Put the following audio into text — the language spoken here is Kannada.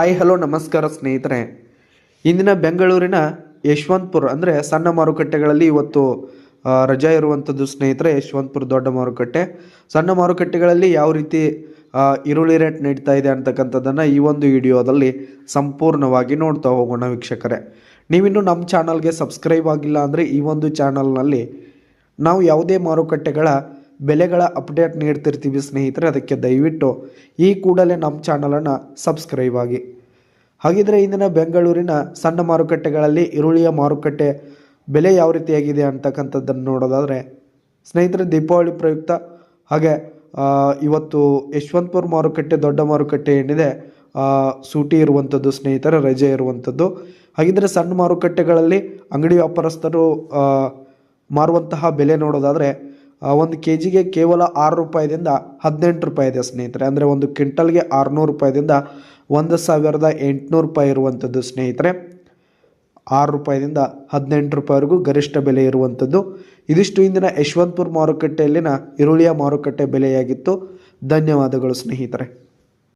ಹಾಯ್, ಹಲೋ, ನಮಸ್ಕಾರ ಸ್ನೇಹಿತರೆ. ಇಂದಿನ ಬೆಂಗಳೂರಿನ ಯಶವಂತಪುರ, ಅಂದರೆ ಸಣ್ಣ ಮಾರುಕಟ್ಟೆಗಳಲ್ಲಿ ಇವತ್ತು ರಜಾ ಇರುವಂಥದ್ದು ಸ್ನೇಹಿತರೆ, ಯಶವಂತಪುರ ದೊಡ್ಡ ಮಾರುಕಟ್ಟೆ. ಸಣ್ಣ ಮಾರುಕಟ್ಟೆಗಳಲ್ಲಿ ಯಾವ ರೀತಿ ಈರುಳ್ಳಿ ರೇಟ್ ನೀಡ್ತಾ ಇದೆ ಅಂತಕ್ಕಂಥದ್ದನ್ನು ಈ ಒಂದು ವಿಡಿಯೋದಲ್ಲಿ ಸಂಪೂರ್ಣವಾಗಿ ನೋಡ್ತಾ ಹೋಗೋಣ ವೀಕ್ಷಕರೇ. ನೀವಿನ್ನು ನಮ್ಮ ಚಾನಲ್ಗೆ ಸಬ್ಸ್ಕ್ರೈಬ್ ಆಗಿಲ್ಲ ಅಂದರೆ ಈ ಒಂದು ಚಾನಲ್ನಲ್ಲಿ ನಾವು ಯಾವುದೇ ಮಾರುಕಟ್ಟೆಗಳ ಬೆಲೆಗಳ ಅಪ್ಡೇಟ್ ನೀಡ್ತಿರ್ತೀವಿ ಸ್ನೇಹಿತರೆ, ಅದಕ್ಕೆ ದಯವಿಟ್ಟು ಈ ಕೂಡಲೇ ನಮ್ಮ ಚಾನಲನ್ನು ಸಬ್ಸ್ಕ್ರೈಬ್ ಆಗಿ. ಹಾಗಿದ್ರೆ ಇಂದಿನ ಬೆಂಗಳೂರಿನ ಸಣ್ಣ ಮಾರುಕಟ್ಟೆಗಳಲ್ಲಿ ಈರುಳ್ಳಿಯ ಮಾರುಕಟ್ಟೆ ಬೆಲೆ ಯಾವ ರೀತಿಯಾಗಿದೆ ಅಂತಕ್ಕಂಥದ್ದನ್ನು ನೋಡೋದಾದರೆ, ಸ್ನೇಹಿತರೆ, ದೀಪಾವಳಿ ಪ್ರಯುಕ್ತ ಹಾಗೆ ಇವತ್ತು ಯಶವಂತಪುರ ಮಾರುಕಟ್ಟೆ ದೊಡ್ಡ ಮಾರುಕಟ್ಟೆ ಏನಿದೆ ಸೂಟಿ ಇರುವಂಥದ್ದು ಸ್ನೇಹಿತರೆ, ರಜೆ ಇರುವಂಥದ್ದು. ಹಾಗಿದ್ರೆ ಸಣ್ಣ ಮಾರುಕಟ್ಟೆಗಳಲ್ಲಿ ಅಂಗಡಿ ವ್ಯಾಪಾರಸ್ಥರು ಮಾರುವಂತಹ ಬೆಲೆ ನೋಡೋದಾದರೆ ಒಂದು ಕೆ ಜಿಗೆ ಕೇವಲ ಆರು ರೂಪಾಯಿದಿಂದ ಹದಿನೆಂಟು ರೂಪಾಯಿ ಇದೆ ಸ್ನೇಹಿತರೆ. ಅಂದರೆ ಒಂದು ಕ್ವಿಂಟಲ್ಗೆ ಆರುನೂರು ರೂಪಾಯಿದಿಂದ ಒಂದು ಸಾವಿರದ ಎಂಟುನೂರು ರೂಪಾಯಿ ಇರುವಂಥದ್ದು ಸ್ನೇಹಿತರೆ. ಆರು ರೂಪಾಯಿದಿಂದ ಹದಿನೆಂಟು ರೂಪಾಯಿವರೆಗೂ ಗರಿಷ್ಠ ಬೆಲೆ ಇರುವಂಥದ್ದು. ಇದಿಷ್ಟು ಇಂದಿನ ಯಶವಂತಪುರ ಮಾರುಕಟ್ಟೆಯಲ್ಲಿನ ಈರುಳ್ಳಿಯ ಮಾರುಕಟ್ಟೆ ಬೆಲೆಯಾಗಿತ್ತು. ಧನ್ಯವಾದಗಳು ಸ್ನೇಹಿತರೆ.